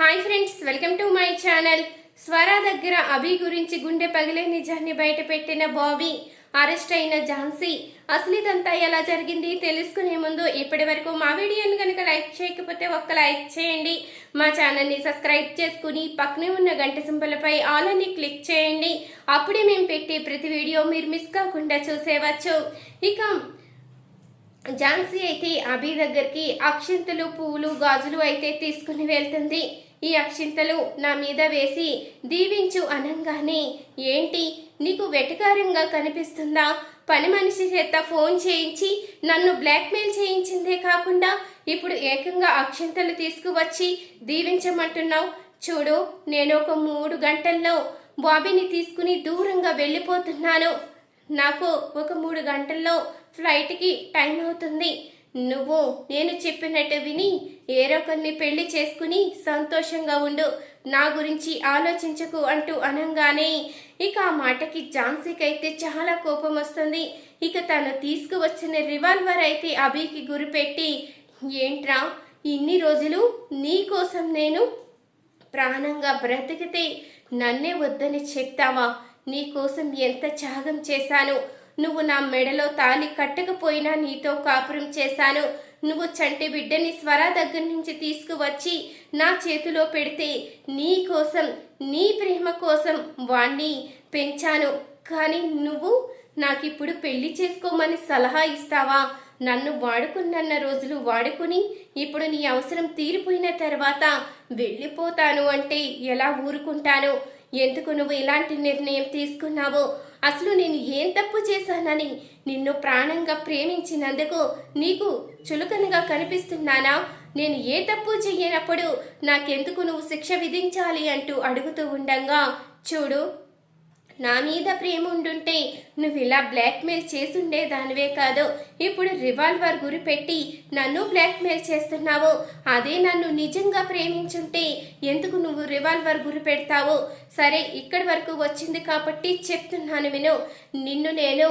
Hi friends welcome to my channel Swara దగ్గర అభి గురించి గుండె పగిలే నిజాన్ని బయటపెట్టిన బాబీ అరెస్ట్ అయిన ఝాన్సీ. అసలు ఇదంతా ఎలా జరిగింది తెలుసుకునే ముందు ఇప్పటి వరకు మా వీడియోని కనుక లైక్ చేయకపోతే ఒక్క లైక్ చేయండి. మా ఛానల్ని సబ్స్క్రైబ్ చేసుకుని పక్కనే ఉన్న గంట సింబలపై ఆల్ అని క్లిక్ చేయండి. అప్పుడే మేము పెట్టే ప్రతి వీడియో మీరు మిస్ కాకుండా చూసేవచ్చు. ఇక ఝాన్సీ అయితే అభి దగ్గరికి అక్షంతలు పువ్వులు గాజులు అయితే తీసుకుని వెళ్తుంది. ఈ అక్షింతలు నా మీద వేసి దీవించు అనంగానే ఏంటి? నీకు వెటకారంగా కనిపిస్తుందా? పని మనిషి చేత ఫోన్ చేయించి నన్ను బ్లాక్మెయిల్ చేయించిందే కాకుండా ఇప్పుడు ఏకంగా అక్షింతలు తీసుకువచ్చి దీవించమంటున్నావు? చూడు నేను ఒక మూడు గంటల్లో బాబీని తీసుకుని దూరంగా వెళ్ళిపోతున్నాను. నాకు ఒక మూడు గంటల్లో ఫ్లైట్కి టైం అవుతుంది. నువ్వు నేను చెప్పినట్టు విని ఏరొకరిని పెళ్ళి చేసుకుని సంతోషంగా ఉండు. నా గురించి ఆలోచించకు అంటూ అనంగానే ఇక ఆ మాటకి ఝాన్సీకి అయితే చాలా కోపం వస్తుంది. ఇక తను తీసుకువచ్చిన రివాల్వర్ అయితే అభికి గురిపెట్టి ఏంట్రా ఇన్ని రోజులు నీ కోసం నేను ప్రాణంగా బ్రతికితే నన్నే వద్దని చెప్తావా? నీకోసం ఎంత త్యాగం చేశాను? నువ్వు నా మెడలో తాలి కట్టకపోయినా నీతో కాపురం చేశాను. నువ్వు చంటి బిడ్డని స్వర దగ్గర నుంచి తీసుకువచ్చి నా చేతిలో పెడితే నీ కోసం నీ ప్రేమ కోసం వాణ్ణి పెంచాను. కానీ నువ్వు నాకిప్పుడు పెళ్ళి చేసుకోమని సలహా ఇస్తావా? నన్ను వాడుకున్నన్న రోజులు వాడుకుని ఇప్పుడు నీ అవసరం తీరిపోయిన తర్వాత వెళ్ళిపోతాను అంటే ఎలా ఊరుకుంటాను? ఎందుకు నువ్వు ఇలాంటి నిర్ణయం తీసుకున్నావో? అసలు నేను ఏం తప్పు చేశానని నిన్ను ప్రాణంగా ప్రేమించినందుకు నీకు చులకనగా కనిపిస్తున్నానా? నేను ఏ తప్పు చెయ్యనప్పుడు నాకెందుకు నువ్వు శిక్ష విధించాలి అంటూ అడుగుతూ ఉండంగా? చూడు. నా మీద ప్రేమ ఉండుంటే నువ్వు ఇలా బ్లాక్మెయిల్ చేసుండే దానివే కాదు. ఇప్పుడు రివాల్వర్ గురి పెట్టి నన్ను బ్లాక్మెయిల్ చేస్తున్నావు. అదే నన్ను నిజంగా ప్రేమించుంటే ఎందుకు నువ్వు రివాల్వర్ గురి పెడతావు సరే ఇక్కడి వరకు వచ్చింది కాబట్టి చెప్తున్నాను విను. నిన్ను నేను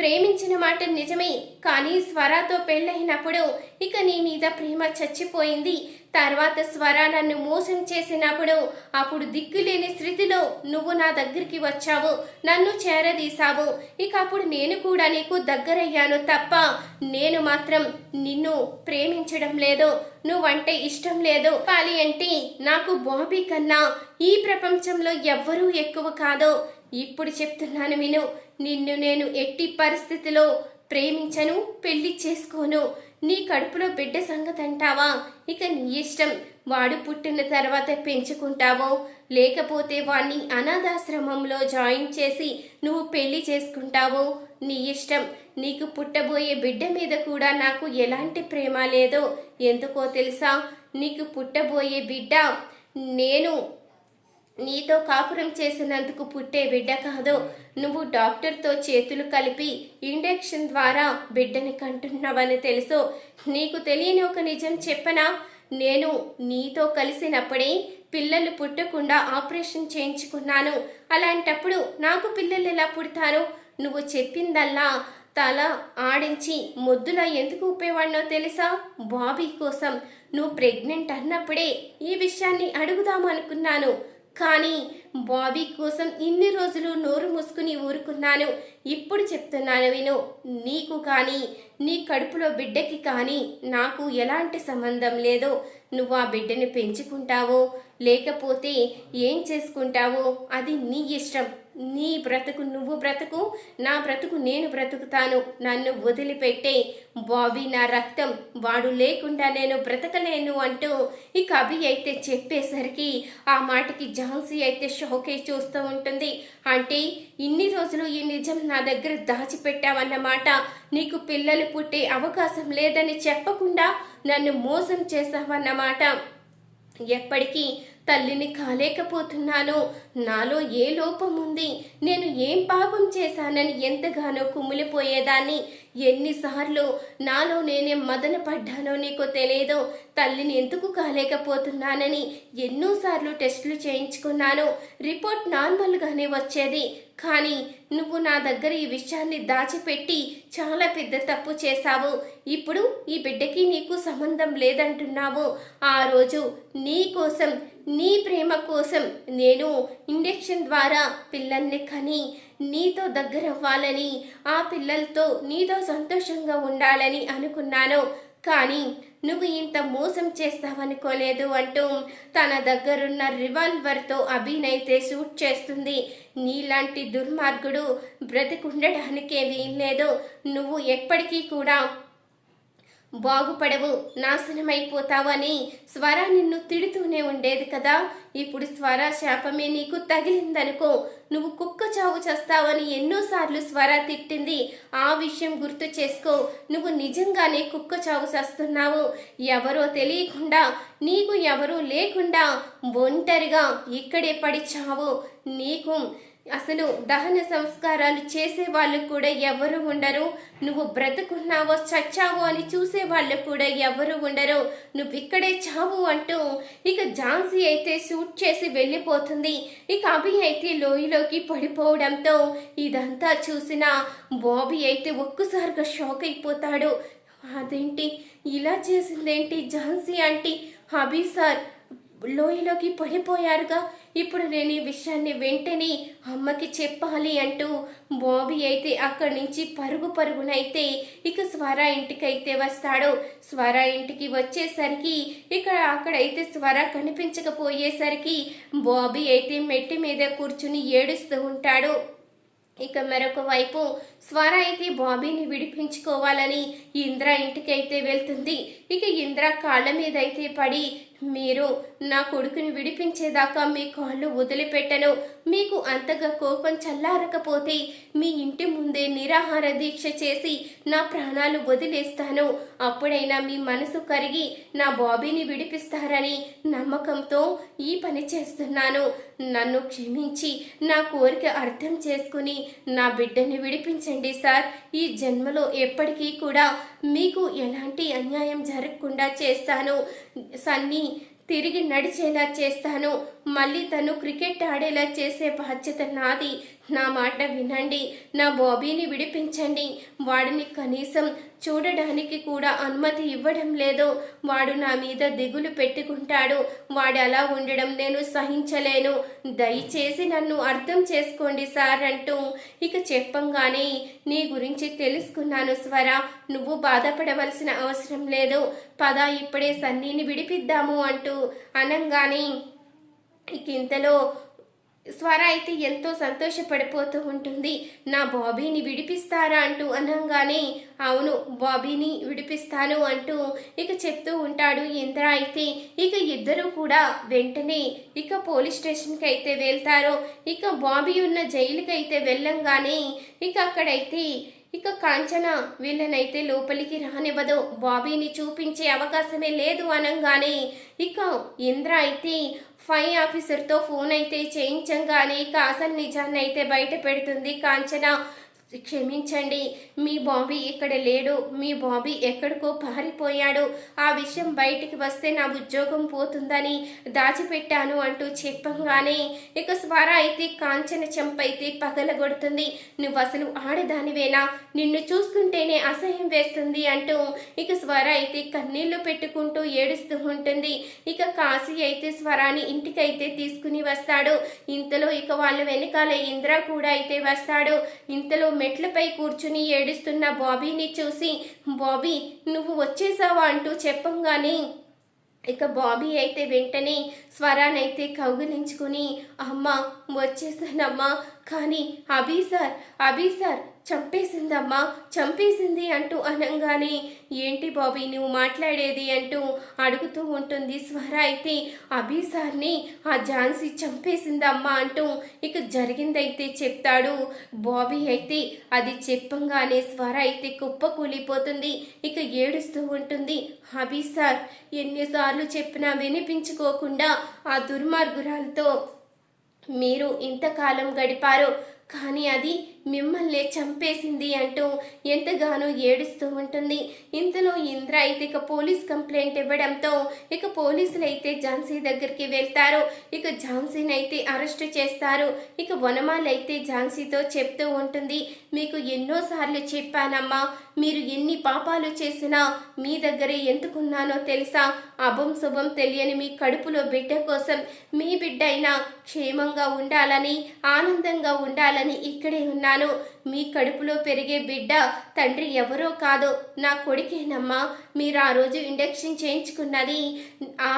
ప్రేమించిన మాట నిజమే కానీ స్వరాతో పెళ్ళైనప్పుడు ఇక నీ మీద ప్రేమ చచ్చిపోయింది. తర్వాత స్వర నన్ను మోసం చేసినప్పుడు అప్పుడు దిక్కులేని స్థితిలో నువ్వు నా దగ్గరికి వచ్చావు. నన్ను చేరదీశావు. ఇక అప్పుడు నేను కూడా నీకు దగ్గరయ్యాను తప్ప నేను మాత్రం నిన్ను ప్రేమించడం లేదు. నువ్వంటే ఇష్టం లేదు. పాలి అంటే నాకు బాబీ కన్నా ఈ ప్రపంచంలో ఎవ్వరూ ఎక్కువ కాదు. ఇప్పుడు చెప్తున్నాను విను. నిన్ను నేను ఎట్టి పరిస్థితిలో ప్రేమించను పెళ్ళి చేసుకోను. నీ కడుపులో బిడ్డ సంగతి అంటావా? ఇక నీ ఇష్టం. వాడు పుట్టిన తర్వాత పెంచుకుంటావో? లేకపోతే వాణ్ణి అనాథాశ్రమంలో జాయిన్ చేసి నువ్వు పెళ్ళి చేసుకుంటావో? నీ ఇష్టం. నీకు పుట్టబోయే బిడ్డ మీద కూడా నాకు ఎలాంటి ప్రేమ లేదో? ఎందుకో తెలుసా? నీకు పుట్టబోయే బిడ్డ నేను నీతో కాపురం చేసినందుకు పుట్టే బిడ్డ కాదు నువ్వు డాక్టర్తో చేతులు కలిపి ఇండక్షన్ ద్వారా బిడ్డని కంటున్నావని తెలుసు నీకు తెలియని ఒక నిజం చెప్పనా? నేను నీతో కలిసినప్పుడే పిల్లలు పుట్టకుండా ఆపరేషన్ చేయించుకున్నాను. అలాంటప్పుడు నాకు పిల్లలు ఎలా పుడతారు? నువ్వు చెప్పిందల్లా తల ఆడించి ముద్దులా ఎందుకు ఊపేవాడినో తెలుసా? బాబీ కోసం నువ్వు ప్రెగ్నెంట్ అన్నప్పుడే ఈ విషయాన్ని అడుగుదామనుకున్నాను. కానీ బాబీ కోసం ఇన్ని రోజులు నోరు మూసుకుని ఊరుకున్నాను. ఇప్పుడు చెప్తున్నాను విను. నీకు కానీ నీ కడుపులో బిడ్డకి కానీ నాకు ఎలాంటి సంబంధం లేదు. నువ్వు ఆ బిడ్డని పెంచుకుంటావో లేకపోతే ఏం చేసుకుంటావో అది నీ ఇష్టం. నీ బ్రతుకు నువ్వు బ్రతుకు నా బ్రతుకు నేను బ్రతుకుతాను. నన్ను వదిలిపెట్టే బాబీ నా రక్తం. వాడు లేకుండా నేను బ్రతకలేను అంటూ ఇక అభి అయితే చెప్పేసరికి ఆ మాటకి ఝాన్సీ అయితే షోకే చూస్తూ ఉంటుంది. అంటే ఇన్ని రోజులు ఈ నిజం నా దగ్గర దాచిపెట్టావన్నమాట. నీకు పిల్లలు పుట్టే అవకాశం లేదని చెప్పకుండా నన్ను మోసం చేశావన్నమాట. ఎప్పటికీ తల్లిని కాలేకపోతున్నాను. నాలో ఏ లోపం ఉంది? నేను ఏం పాపం చేశానని ఎంతగానో కుమిలిపోయేదాన్ని. ఎన్నిసార్లు నాలో నేనే మదన పడ్డానో నీకు తెలియదు తల్లిని ఎందుకు కాలేకపోతున్నానని ఎన్నోసార్లు టెస్టులు చేయించుకున్నాను. రిపోర్ట్ నార్మల్గానే వచ్చేది. కానీ నువ్వు నా దగ్గర ఈ విషయాన్ని దాచిపెట్టి చాలా పెద్ద తప్పు చేశావు. ఇప్పుడు ఈ బిడ్డకి నీకు సంబంధం లేదంటున్నావు. ఆ రోజు నీ కోసం నీ ప్రేమ కోసం నేను ఇంజెక్షన్ ద్వారా పిల్లల్ని కని నీతో దగ్గర అవ్వాలని ఆ పిల్లలతో నీతో సంతోషంగా ఉండాలని అనుకున్నాను. కానీ నువ్వు ఇంత మోసం చేస్తావనుకోలేదు అంటూ తన దగ్గరున్న రివాల్వర్తో అభినైతే షూట్ చేస్తుంది. నీలాంటి దుర్మార్గుడు బ్రతికుండడానికే వీల్లేదు నువ్వు ఎప్పటికీ కూడా బాగుపడవు నాశనమైపోతావని. స్వర నిన్ను తిడుతూనే ఉండేది కదా. ఇప్పుడు స్వర శాపమే నీకు తగిలిందనుకో. నువ్వు కుక్క చావు చేస్తావని ఎన్నోసార్లు స్వర తిట్టింది. ఆ విషయం గుర్తు చేసుకో. నువ్వు నిజంగానే కుక్క చావు చేస్తున్నావు. ఎవరో తెలియకుండా నీకు ఎవరూ లేకుండా ఒంటరిగా ఇక్కడే పడి చావు. నీకు అసలు దహన సంస్కారాలు చేసే వాళ్ళు కూడా ఎవరు ఉండరు. నువ్వు బ్రతుకున్నావో చచ్చావో అని చూసే వాళ్ళు కూడా ఎవరు ఉండరు. నువ్వు ఇక్కడే చావు అంటూ ఇక ఝాన్సీ అయితే షూట్ చేసి వెళ్ళిపోతుంది. ఇక అభి అయితే లోయలోకి పడిపోవడంతో ఇదంతా చూసిన బాబీ అయితే ఒక్కసారిగా షాక్ అయిపోతాడు. అదేంటి? ఇలా చేసిందేంటి ఝాన్సీ ఆంటీ? అభి సార్ లోయలోకి పడిపోయారుగా. ఇప్పుడు నేను ఈ విషయాన్ని వెంటనే అమ్మకి చెప్పాలి అంటూ బాబీ అయితే అక్కడి నుంచి పరుగు పరుగునైతే ఇక స్వర ఇంటికైతే వస్తాడు. స్వర ఇంటికి వచ్చేసరికి ఇక్కడ అక్కడైతే స్వర కనిపించకపోయేసరికి బాబీ అయితే మెట్టి మీద కూర్చుని ఏడుస్తూ ఉంటాడు. ఇక మరొక వైపు స్వర అయితే బాబీని విడిపించుకోవాలని ఇంద్ర అయితే వెళ్తుంది. ఇక ఇంద్ర కాళ్ళ మీద అయితే పడి మీరు నా కొడుకుని విడిపించేదాకా మీ కాళ్ళు వదిలిపెట్టను. మీకు అంతగా కోపం చల్లారకపోతే మీ ఇంటి ముందే నిరాహార దీక్ష చేసి నా ప్రాణాలు వదిలేస్తాను. అప్పుడైనా మీ మనసు కరిగి నా బాబీని విడిపిస్తారని నమ్మకంతో ఈ పని చేస్తున్నాను. నన్ను క్షమించి నా కోరిక అర్థం చేసుకుని నా బిడ్డని విడిపించండి సార్. ఈ జన్మలో ఎప్పటికీ కూడా మీకు ఎలాంటి అన్యాయం జరగకుండా చేస్తాను. సన్నీ తిరిగి నడిచేలా చేస్తాను. మళ్ళీ తను క్రికెట్ ఆడేలా చేసే బాధ్యత నాది. నా మాట వినండి నా బాబీని విడిపించండి. వాడిని కనీసం చూడడానికి కూడా అనుమతి ఇవ్వడం లేదు. వాడు నా మీద దిగులు పెట్టుకుంటాడు. వాడు అలా ఉండడం నేను సహించలేను. దయచేసి నన్ను అర్థం చేసుకోండి సార్ అంటూ ఇక చెప్పంగానే నీ గురించి తెలుసుకున్నాను స్వర. నువ్వు బాధపడవలసిన అవసరం లేదు. పద ఇప్పుడే సన్నీని విడిపిద్దాము అంటూ అనంగానే ఇక ఇంతలో స్వర అయితే ఎంతో సంతోషపడిపోతూ ఉంటుంది. నా బాబీని విడిపిస్తారా అంటూ అనగానే అవును బాబీని విడిపిస్తాను అంటూ ఇక చెప్తూ ఉంటాడు ఇంద్ర అయితే. ఇక ఇద్దరూ కూడా వెంటనే ఇక పోలీస్ స్టేషన్కి అయితే వెళ్తారు. ఇక బాబీ ఉన్న జైలుకి అయితే వెళ్ళంగానే ఇక అక్కడైతే ఇక కాంచన వీళ్ళనైతే లోపలికి రానివ్వదు. బాబీని చూపించే అవకాశమే లేదు అనగానే. ఇక ఇంద్ర అయితే ఫై ఆఫీసర్తో ఫోన్ అయితే చేయించంగానే ఇక అసలు నిజాన్ని అయితే బయట పెడుతుంది కాంచన. క్షమించండి. మీ బాబీ ఇక్కడ లేడు. మీ బాబీ ఎక్కడికో పారిపోయాడు. ఆ విషయం బయటికి వస్తే నా ఉద్యోగం పోతుందని దాచిపెట్టాను అంటూ చెప్పంగానే ఇక స్వర అయితే కాంచన చెంపైతే పగలగొడుతుంది. నువ్వు అసలు ఆడదానివేనా? నిన్ను చూస్తుంటేనే అసహ్యం వేస్తుంది అంటూ ఇక స్వర అయితే కన్నీళ్ళు పెట్టుకుంటూ ఏడుస్తూ ఉంటుంది. ఇక కాశీ అయితే స్వరాని ఇంటికైతే తీసుకుని వస్తాడు. ఇంతలో ఇక వాళ్ళ వెనకాల ఇంద్ర కూడా అయితే వస్తాడు. ఇంతలో మెట్లపై కూర్చుని ఏడుస్తున్న బాబీని చూసి బాబీ నువ్వు వచ్చేసావా? అంటూ చెప్పంగానే ఇక బాబీ అయితే వెంటనే స్వరానైతే కౌగిలించుకుని అమ్మ వచ్చేసానమ్మా కానీ అభి సార్ అభి సార్ చంపేసిందమ్మా చంపేసింది అంటూ అనంగానే ఏంటి బాబీ నువ్వు మాట్లాడేది? అంటూ అడుగుతూ ఉంటుంది స్వర. అయితే అభి సార్ని ఆ ఝాన్సీ చంపేసిందమ్మా అంటూ ఇక జరిగిందైతే చెప్తాడు బాబీ. అయితే అది చెప్పంగానే స్వర అయితే కుప్ప కూలిపోతుంది ఇక ఏడుస్తూ ఉంటుంది అభి సార్ ఎన్నిసార్లు చెప్పినా వినిపించుకోకుండా ఆ దుర్మార్గురాలతో మీరు ఇంతకాలం గడిపారు కానీ అది మిమ్మల్ని చంపేసింది అంటూ ఎంతగానో ఏడుస్తూ ఉంటుంది. ఇంతలో ఇంద్ర అయితే ఇక పోలీస్ కంప్లైంట్ ఇవ్వడంతో ఇక పోలీసులు అయితే ఝాన్సీ దగ్గరికి వెళ్తారు. ఇక ఝాన్సీని అయితే అరెస్ట్ చేస్తారు. ఇక వనమాలైతే అయితే ఝాన్సీతో చెప్తూ ఉంటుంది. మీకు ఎన్నోసార్లు చెప్పానమ్మా మీరు ఎన్ని పాపాలు చేసినా మీ దగ్గరే ఎందుకున్నానో తెలుసా? అభం శుభం తెలియని మీ కడుపులో బిడ్డ కోసం మీ బిడ్డ అయినా క్షేమంగా ఉండాలని ఆనందంగా ఉండాలని ఇక్కడే ఉన్నాను. మీ కడుపులో పెరిగే బిడ్డ తండ్రి ఎవరో కాదు నా కొడుకేనమ్మా. మీరు ఆ రోజు ఇండక్షన్ చేయించుకున్నది ఆ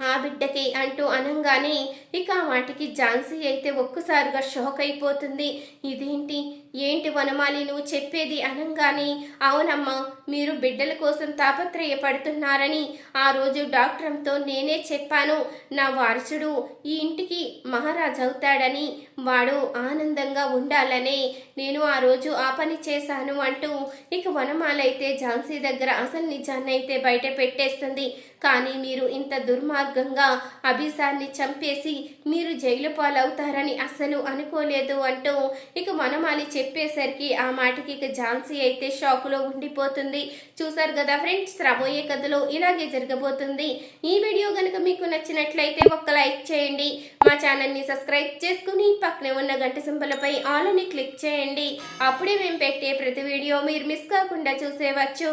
ఆ బిడ్డకి అంటూ అనంగానే ఇక వాటికి ఝాన్సీ అయితే ఒక్కసారిగా షాక్ అయిపోతుంది. ఇదేంటి? ఏంటి వనమాలి నువ్వు చెప్పేది అనంగానే? అవునమ్మా మీరు బిడ్డల కోసం తాపత్రయపడుతున్నారని ఆ రోజు డాక్టర్తో నేనే చెప్పాను. నా వారసుడు ఈ ఇంటికి మహారాజు అవుతాడని వాడు ఆనందంగా ఉండాలని. నేను ఆ రోజు ఆ పని చేశాను అంటూ ఇక వనమాలైతే ఝాన్సీ దగ్గర అసలు నిజాన్ని అయితే బయట పెట్టేస్తుంది. కానీ మీరు ఇంత దుర్మార్గంగా అభిసాన్ని చంపేసి మీరు జైలు పాలవుతారని అస్సలు అనుకోలేదు అంటూ ఇక వనమాలి చెప్పేసరికి ఆ మాటకి ఇక ఝాన్సీ అయితే షాకులో ఉండిపోతుంది. చూసారు కదా ఫ్రెండ్స్ రాబోయే కథలో ఇలాగే జరగబోతుంది. ఈ వీడియో కనుక మీకు నచ్చినట్లయితే ఒక్క లైక్ చేయండి. మా ఛానల్ని సబ్స్క్రైబ్ చేసుకుని పక్కనే ఉన్న గంట సింబలపై ఆల్ అని క్లిక్ చేయండి. అప్పుడే మేము పెట్టే ప్రతి వీడియో మీరు మిస్ కాకుండా చూసేవచ్చు.